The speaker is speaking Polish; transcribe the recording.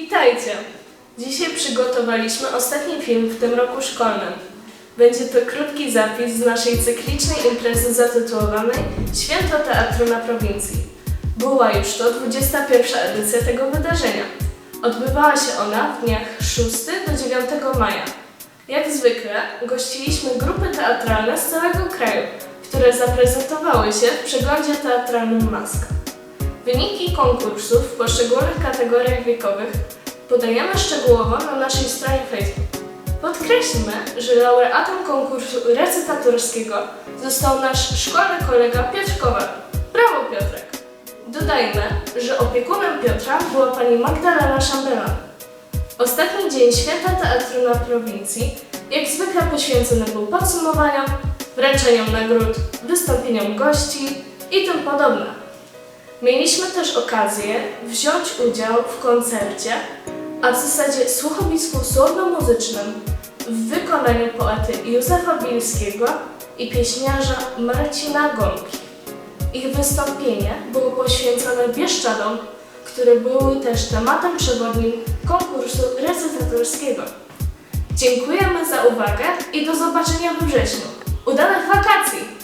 Witajcie! Dzisiaj przygotowaliśmy ostatni film w tym roku szkolnym. Będzie to krótki zapis z naszej cyklicznej imprezy zatytułowanej Święto Teatru na Prowincji. Była już to 21. edycja tego wydarzenia. Odbywała się ona w dniach 6 do 9 maja. Jak zwykle gościliśmy grupy teatralne z całego kraju, które zaprezentowały się w przeglądzie teatralnym Maska. Wyniki konkursów w poszczególnych kategoriach wiekowych podajemy szczegółowo na naszej stronie Facebook. Podkreślmy, że laureatem konkursu recytatorskiego został nasz szkolny kolega Piotr Kowal. Brawo Piotrek! Dodajmy, że opiekunem Piotra była pani Magdalena Szambelon. Ostatni dzień Święta Teatru na prowincji jak zwykle poświęcony był podsumowaniom, wręczeniom nagród, wystąpieniom gości i tym podobne. Mieliśmy też okazję wziąć udział w koncercie, a w zasadzie słuchowisku słowno-muzycznym w wykonaniu poety Józefa Bielskiego i pieśniarza Marcina Gąbki. Ich wystąpienie było poświęcone Bieszczadom, które były też tematem przewodnim konkursu recytatorskiego. Dziękujemy za uwagę i do zobaczenia we wrześniu. Udanych wakacji!